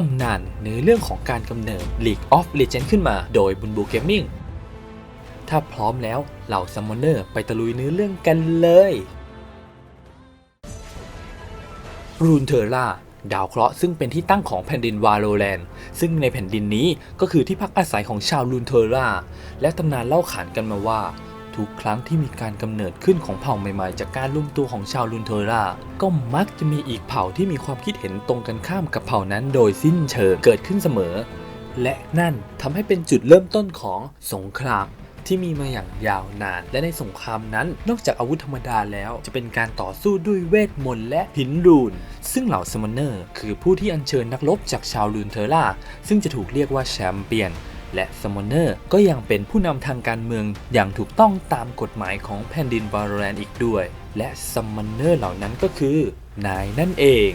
ตำนานในเรื่องของการกำเนิด League of Legends ขึ้นมาโดยบุนบูเกมมิ่งถ้าพร้อมแล้วเหล่าซัมมอนเนอร์ไปตะลุยเนื้อเรื่องกันเลยรูนเทอร่าดาวเคราะห์ซึ่งเป็นที่ตั้งของแผ่นดินวาโลแลนด์ ซึ่งในแผ่นดินนี้ก็คือที่พักอาศัยของชาวรูนเทอร่า และตำนานเล่าขานกันมาว่า ทุกครั้งที่มีการกำเนิดขึ้นของเผ่าใหม่ๆ จากการรวมตัวของชาวลุนเทอร่า ก็มักจะมีอีกเผ่าที่มีความคิดเห็นตรงกันข้ามกับเผ่านั้นโดยสิ้นเชิงเกิดขึ้นเสมอ และนั่นทำให้เป็นจุดเริ่มต้นของสงครามที่มีมาอย่างยาวนาน และในสงครามนั้น นอกจากอาวุธธรรมดาแล้ว จะเป็นการต่อสู้ด้วยเวทมนต์และหินรูน ซึ่งเหล่าสมอนเนอร์ คือผู้ที่อัญเชิญนักรบจากชาวลูนเทอร่า ซึ่งจะถูกเรียกว่าแชมเปี้ยน และสมอนเนอร์ก็ยังเป็นผู้นำทางการเมืองอย่างถูกต้องตามกฎหมายของแผ่นดินบาโรแลนด์อีกด้วย และสมอนเนอร์เหล่านั้นก็คือนายนั่นเอง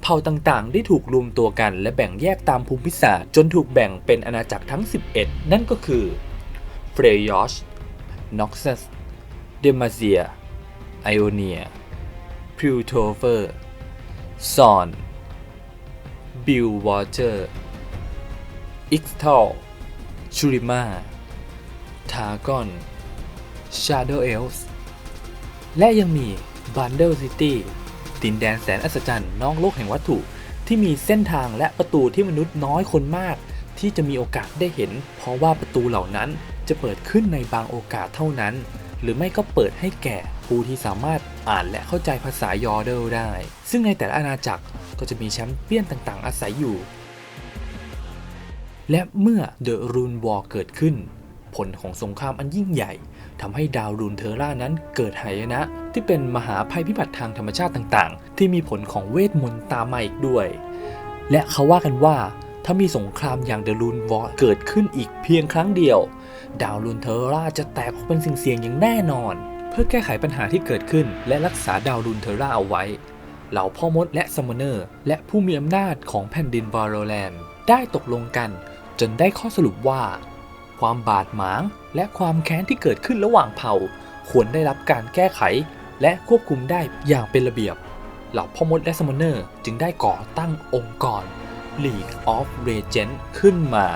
เผ่าต่างๆ ได้ถูกรวมตัวกันและแบ่งแยกตามภูมิศาสตร์จนถูกแบ่งเป็นอาณาจักรทั้ง 11 นั่นก็คือเฟรยอชน็อกซัส เดมาเซีย ไอโอเนีย พิวโทเฟอร์ ซอนบิลวอเตอร์อิกทัลชูริมาทากอนชาโดเอลส์และยังมีบันเดลซิตี้ดินแดนแสนอัศจรรย์นอกโลกแห่งวัตถุ ที่มีเส้นทางและประตูที่มนุษย์น้อยคนมาก ที่จะมีโอกาสได้เห็น เพราะว่าประตูเหล่านั้นจะเปิดขึ้นในบางโอกาสเท่านั้น หรือไม่ก็เปิดให้แก่ผู้ที่สามารถอ่านและเข้าใจภาษายอร์เดลได้ ซึ่งในแต่ละอาณาจักรก็จะมีแชมเปี้ยนต่างๆ อาศัยอยู่ และเมื่อเดอะรูนวอร์เกิดขึ้น ผลของสงครามอันยิ่งใหญ่ทำให้ดาวรูนเทอร่านั้นเกิดหายนะ ที่เป็นมหาภัยพิบัติทางธรรมชาติต่างๆ ที่มีผลของเวทมนต์ตามมาอีกด้วย และเขาว่ากันว่า ถ้ามีสงครามอย่างเดอะรูนวอร์เกิดขึ้นอีกเพียงครั้งเดียว ดาวรูนเทอร่าจะแตกออกเป็นสิ่งเสียงอย่างแน่นอน เพื่อแก้ไขปัญหาที่เกิดขึ้น และรักษาดาวรูนเทอร่าเอาไว้ เหล่าพ่อมดและซัมมอนเนอร์ และผู้มีอำนาจของแผ่นดินวาโรแลนด์ได้ตกลงกัน จนได้ข้อสรุปว่า ความบาดหมางและความแค้นที่เกิดขึ้นระหว่างเผ่า ควรได้รับการแก้ไข และควบคุมได้อย่างเป็นระเบียบ เหล่าพ่อมดและซัมมอนเนอร์จึงได้ก่อตั้งองค์กร League of Legends ขึ้นมา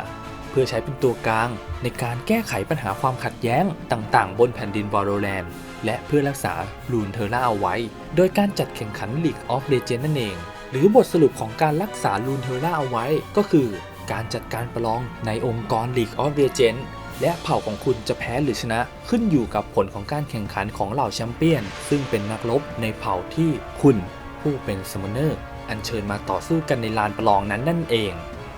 เพื่อใช้เป็นตัวกลางในการแก้ไขปัญหาความขัดแย้งต่างๆ บนแผ่นดินวาโรแลนด์และเพื่อรักษาลูนเทอร่าเอาไว้ โดยการจัดแข่งขัน League of Legends นั่นเอง หรือบทสรุปของการรักษาลูนเทอร่าเอาไว้ก็คือการจัดการประลองในองค์กร League of Legends และเผ่าของคุณจะแพ้หรือชนะ ขึ้นอยู่กับผลของการแข่งขันของเหล่าแชมเปี้ยน ซึ่งเป็นนักรบในเผ่าที่คุณผู้เป็นสมอนเนอร์ อัญเชิญมาต่อสู้กันในลานประลองนั้นนั่นเอง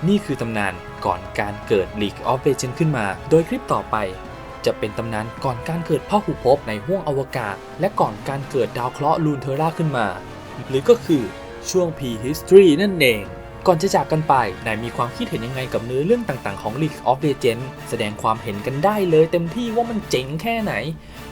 นี่คือตำนานก่อนการเกิด League of Legends ขึ้นมา โดยคลิปต่อไป จะเป็นตำนานก่อนการเกิดพ่อหูภพในห้วงอวกาศ และก่อนการเกิดดาวเคราะห์ลูนเทอร่าขึ้นมา หรือก็คือช่วง P-History นั่นเอง ก่อนจะจากกันไปนายมีความคิดเห็นยังไงกับเนื้อเรื่องต่างๆของ League of Legends แสดงความเห็นกันได้เลยเต็มที่ว่ามันเจ๋งแค่ไหน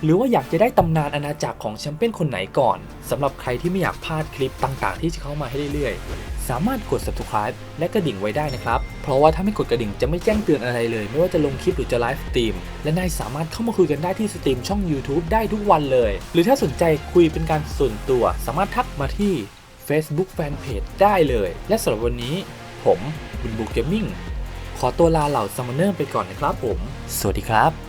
หรือว่าอยากจะได้ตำนานอาณาจักรของแชมเปี้ยนคนไหนก่อนสำหรับใครที่ไม่อยากพลาดคลิปต่างๆ ที่จะเข้ามาให้เรื่อยๆ สามารถกด subscribe และกระดิ่งไว้ได้นะครับ เพราะว่าถ้าไม่กดกระดิ่งจะไม่แจ้งเตือนอะไรเลย ไม่ว่าจะลงคลิปหรือจะไลฟ์สตรีมและนายสามารถเข้ามาคุยกันได้ที่สตรีมช่อง YouTube ได้ทุกวันเลย หรือถ้าสนใจคุยเป็นการส่วนตัว สามารถทักมาที่ Facebook Fanpage ได้เลย และสำหรับวันนี้ ผมบุญบุกเกมมิ่งขอตัวลาเหล่าซัมมอนเนอร์ไปก่อนนะครับผม สวัสดีครับ